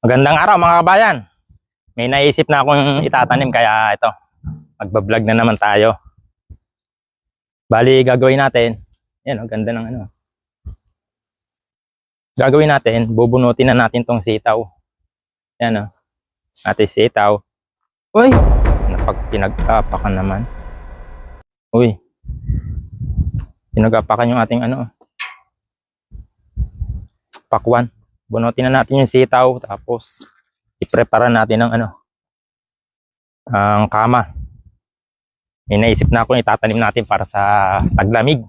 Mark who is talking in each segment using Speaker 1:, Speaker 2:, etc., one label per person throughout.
Speaker 1: Magandang araw mga kabayan. May naisip na akong itatanim kaya ito. Magbablog na naman tayo. Bali, gagawin natin. Yan, ang ganda ng ano. Gagawin natin, bubunutin na natin tong sitaw. Yan o. Ate sitaw. Uy! Napag pinag-apakan naman. Uy. Pinag-apakan yung ating ano. Pakwan bunutin na natin yung sitaw tapos i-prepare natin ng ano ang kama may naisip na ako itatanim natin para sa taglamig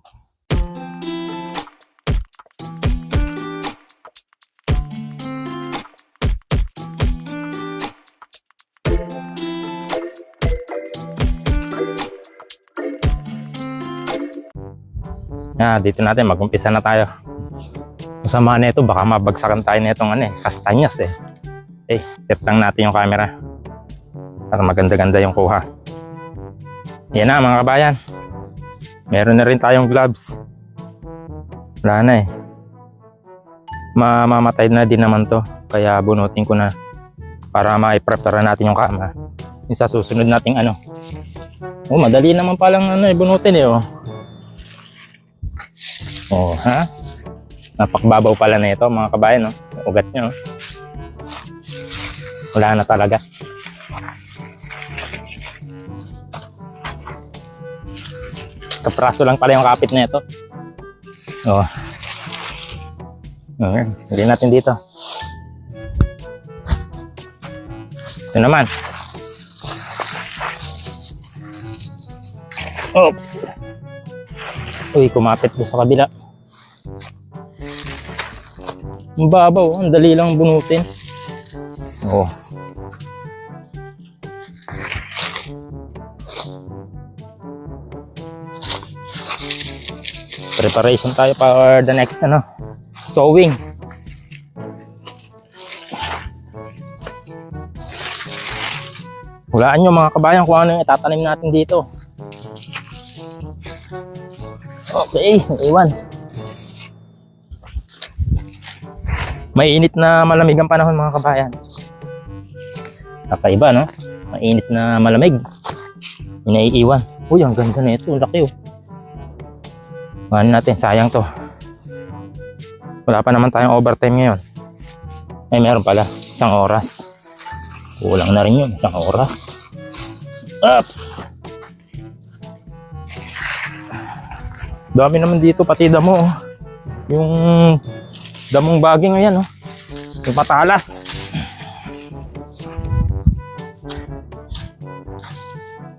Speaker 1: Ah, dito natin mag-umpisa na tayo. Masama na ito, baka mabagsakan tayo na itong ano eh, kastanyas eh. Eh, set lang natin yung camera. Para maganda-ganda yung kuha. Yan na mga kabayan. Meron na rin tayong gloves. Wala na eh. Mamamatay na din naman to. Kaya bunutin ko na para ma-prepare natin yung kama. Yung sa susunod nating ano. Oh, madali naman palang ano eh, bunutin eh oh. Oh, ha? Napakbabaw pala na ito mga kabayan, no? Ugat nyo. Wala na talaga. Kapraso lang pala yung kapit na ito. Oh. Okay. Hindi natin dito. Ito naman. Oops. Uy, kumapit doon sa kabila. Ang babaw, ang dali lang bunutin. Oh. Preparation tayo for the next ano, sowing. Hulaan nyo mga kabayan kung ano yung itatanim natin dito. Okay, iwan. Mainit na malamig ang panahon mga kabayan. Kakaiba, no? Mainit na malamig. Yung naiiwan. Uy, ang ganda na ito. Laki, oh. Ano natin, sayang to. Wala pa naman tayong overtime ngayon. Ay, meron pala. Isang oras. Kulang na rin yun. Isang oras. Oops! Dami naman dito, pati damo. oh. Yung damong baging ayan, oh. Yung patalas.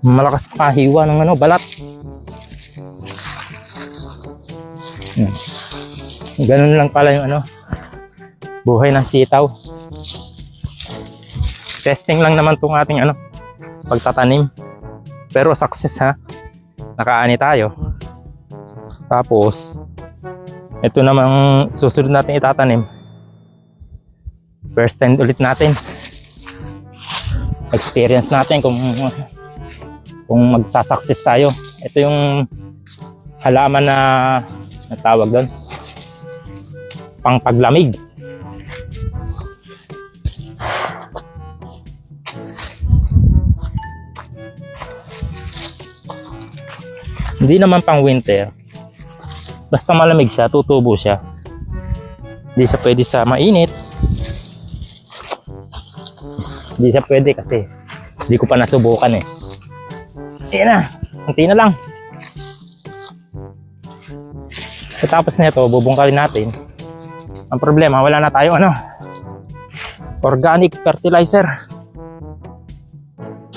Speaker 1: Malakas na kahiwa ng ano, balat. Hmm. Ganun lang pala yung ano, buhay ng sitaw. Testing lang naman tong ating ano, pagtatanim. Pero success ha. Nakaani tayo. Tapos, ito namang susunod natin itatanim. First time ulit natin. Experience natin kung kung magsasucess tayo. Ito yung halaman na natawag doon. Pang paglamig. Hindi naman pang winter. Basta malamig siya, tutubo siya. Hindi siya pwede sa mainit. Hindi siya pwede kasi hindi ko pa nasubukan eh. Ayan na, kunti na lang. Tapos na ito, bubungkalin natin. Ang problema, wala na tayo ano, organic fertilizer.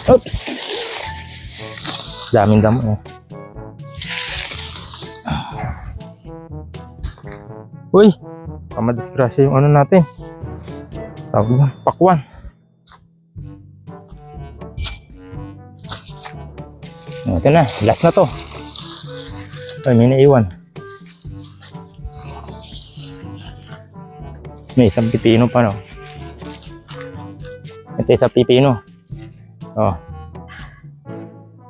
Speaker 1: Oops! Daming damo eh. Uy, pamadisgrasya yung ano natin. Tawag na, pakwan. Ito na, last na to. Ay, may naiwan. May isang pipino pa, no? Ito isang pipino. Oh.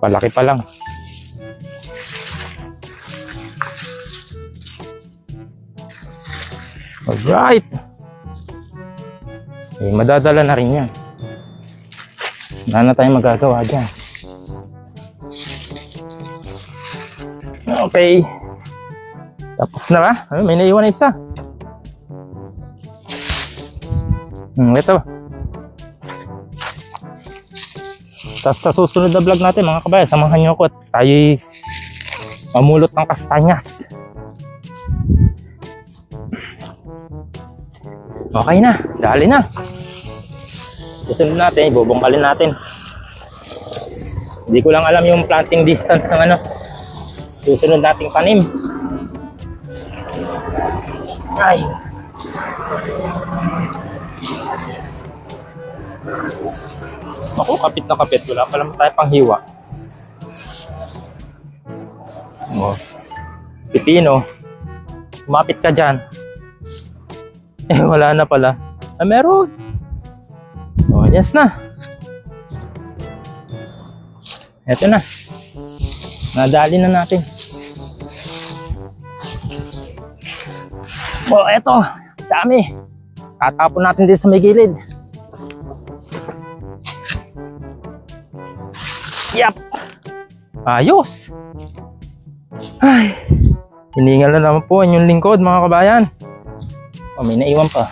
Speaker 1: Palaki pa lang. Alright. Eh, madadala na rin yan. Wala na tayong magagawa dyan. Okay. Tapos na ba? Ay, may naiwan na isa. Hmm, ito. Tapos sa susunod na vlog natin mga kabayan, samahan niyo ako at tayo'y mamulot ng kastanyas. Okay na, dali na. Susunod natin, bubungkalin natin. Hindi ko lang alam yung planting distance ng ano. Susunod nating tanim. Ay. Ako, kapit na kapit. Wala pa naman tayo pang hiwa. Oh. Pipino. Kumapit ka dyan. Eh, wala na pala. Ah, meron. Oh, yes na. Eto na. Nadali na natin. Oh, eto. Dami. Tatapon natin din sa may gilid. Yap. Ayos. Ay. Hiningal na naman po inyong lingkod mga kabayan. Oh, may naiwan pa.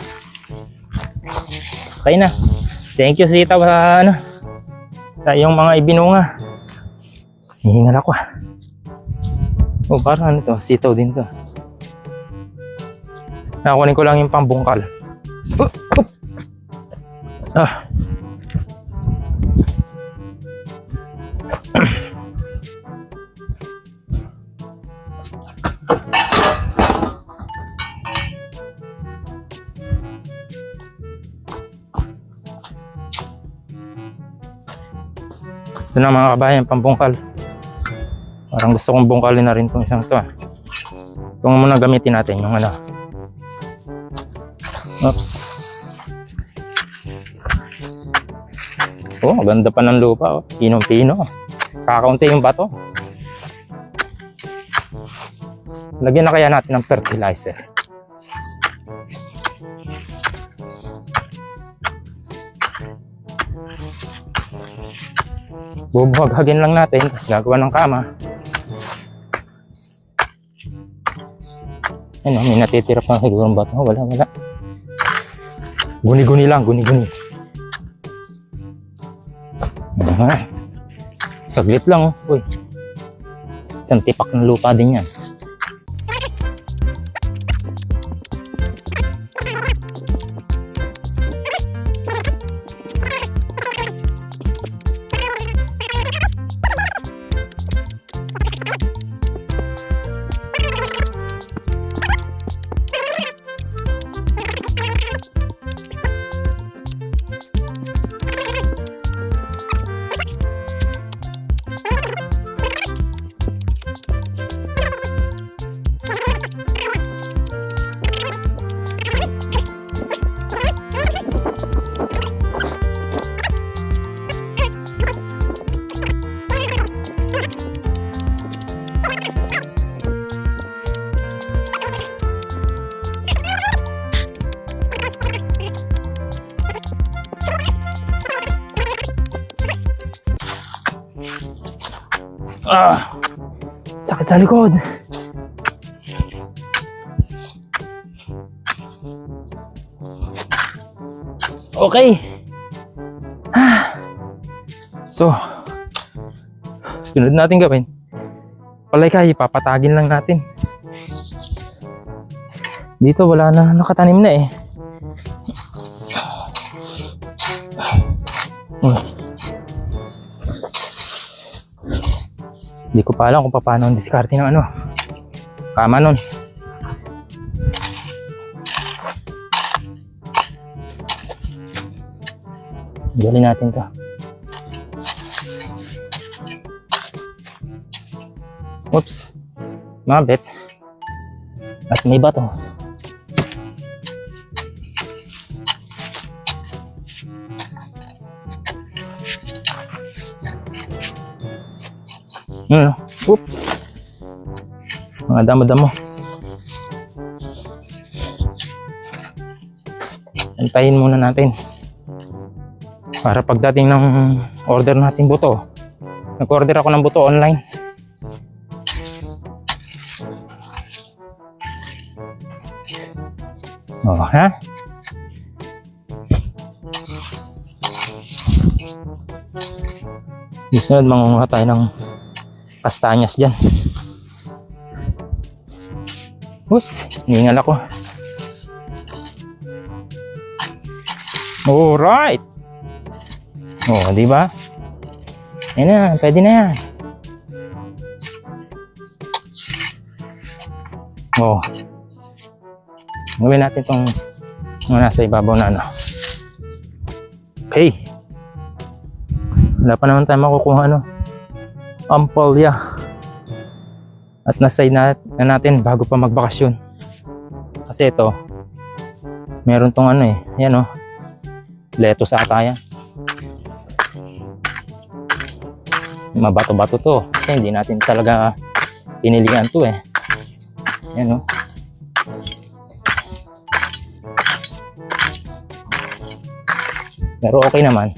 Speaker 1: Okay na. Thank you Sita sa ano sa iyong mga ibinunga. Hihingal ako ah. Oh, parang ano to? Sitaw din to. Nakakunin ko lang yung pambungkal. Uh, uh. Ah. Ito na mga kabayan, pambungkal. Parang gusto kong bungkalin na rin itong isang to. ah. Ito muna gamitin natin yung ano. Oops. Oh, ganda pa ng lupa. Oh. Pinong-pino. Kakaunti yung bato. Lagyan na kaya natin ng fertilizer. Bubuhagagin lang natin, tapos gagawa ng kama. Ano, may natitira pang siguro ng bato. Wala, wala. Guni-guni lang, guni-guni. Saglit lang, oh. Uy. Isang tipak ng lupa din yan. Ah! Sakit sa likod. Okay. Ah. So, sunod natin gawin. Palay kayo, papatagin lang natin. Dito wala na nakatanim na eh. Hmm. Hindi ko pa alam kung paano ang diskarte ng ano. Kama nun. Gali natin to. Oops. Mabit. At may bato. Ano? Oops. Mga damo-damo. Antayin muna natin. Para pagdating ng order natin buto. Nag-order ako ng buto online. Oh, ha? Di sunod, mangunguha tayo ng kastanyas dyan. Hus, ningal ako. Alright! Oh, di ba? Yan na, pwede na yan. Oh. Gawin natin itong mga nasa ibabaw na ano. Okay. Wala pa naman tayo makukuha ano. Ampalya. At nasay na, na natin bago pa magbakasyon. Kasi ito, meron tong ano eh. Yan oh. Leto sa ataya. Mabato-bato to. Kasi hindi natin talaga pinilihan to eh. Yan oh. Pero okay naman.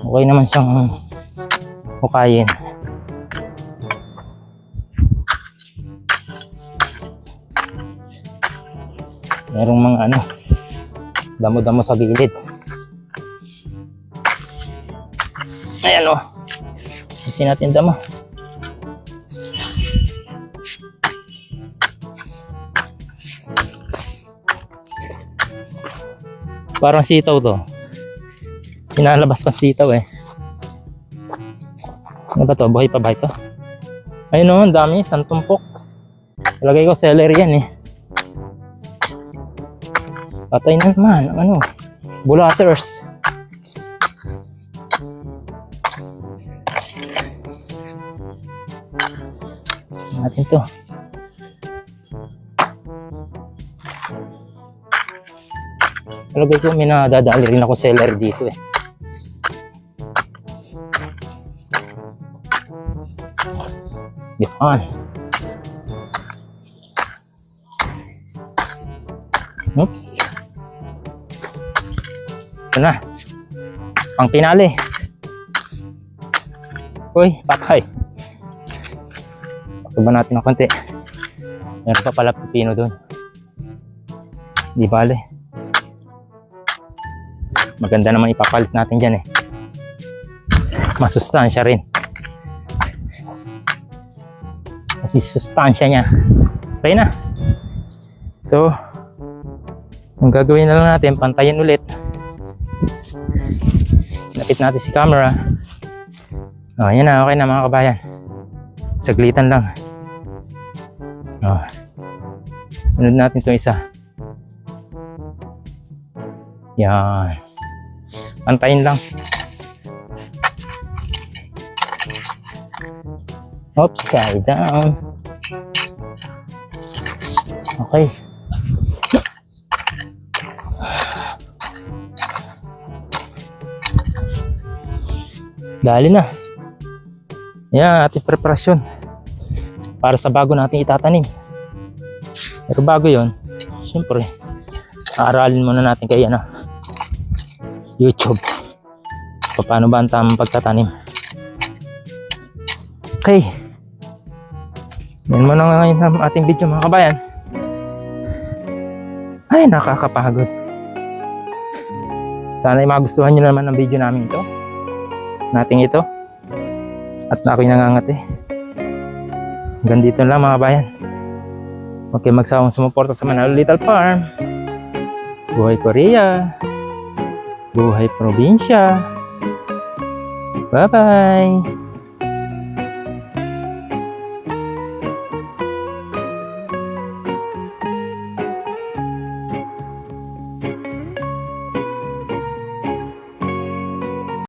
Speaker 1: Okay naman siyang hukayin. Merong mga ano, damo-damo sa gilid. Ayan o. Kasi natin damo. Parang sitaw to. Pinalabas pa sitaw eh. Ano ba to? Buhay pa ba ito? Ayun o, ang dami. Santumpok. Talagay ko celery yan eh. Patay na naman. Ano? Bulaters. Natin to. Talagay ko may nadadali rin ako celery dito eh. Yan. Oops. Ito na. Pang pinali. Uy, patay. Pagba natin ng konti. Meron pa pala pipino doon. Di bale. Maganda naman ipapalit natin dyan eh. Masustansya rin. Kasi sustansya niya. Okay na. So, ang gagawin na lang natin, pantayin ulit. Lapit natin si camera. Oh, yan na. Okay na mga kabayan. Saglitan lang. Oh. Sunod natin itong isa. Yan. Pantayin lang. Upside down. Okay. Dali na. Yan, ating preparasyon. Para sa bago natin itatanim. Pero bago yon, siyempre, aaralin muna natin kay ano, YouTube. Pa- Paano ba ang tamang pagtatanim? Okay. Yan muna nga ngayon ang ating video mga kabayan. Ay, nakakapagod. Sana ay magustuhan nyo naman ang video namin ito. Nating ito. At ako'y nangangati. Hanggang dito lang mga kabayan. Huwag kayong magsawang sumuporta sa Manalo Little Farm. Buhay Korea. Buhay probinsya. Bye-bye.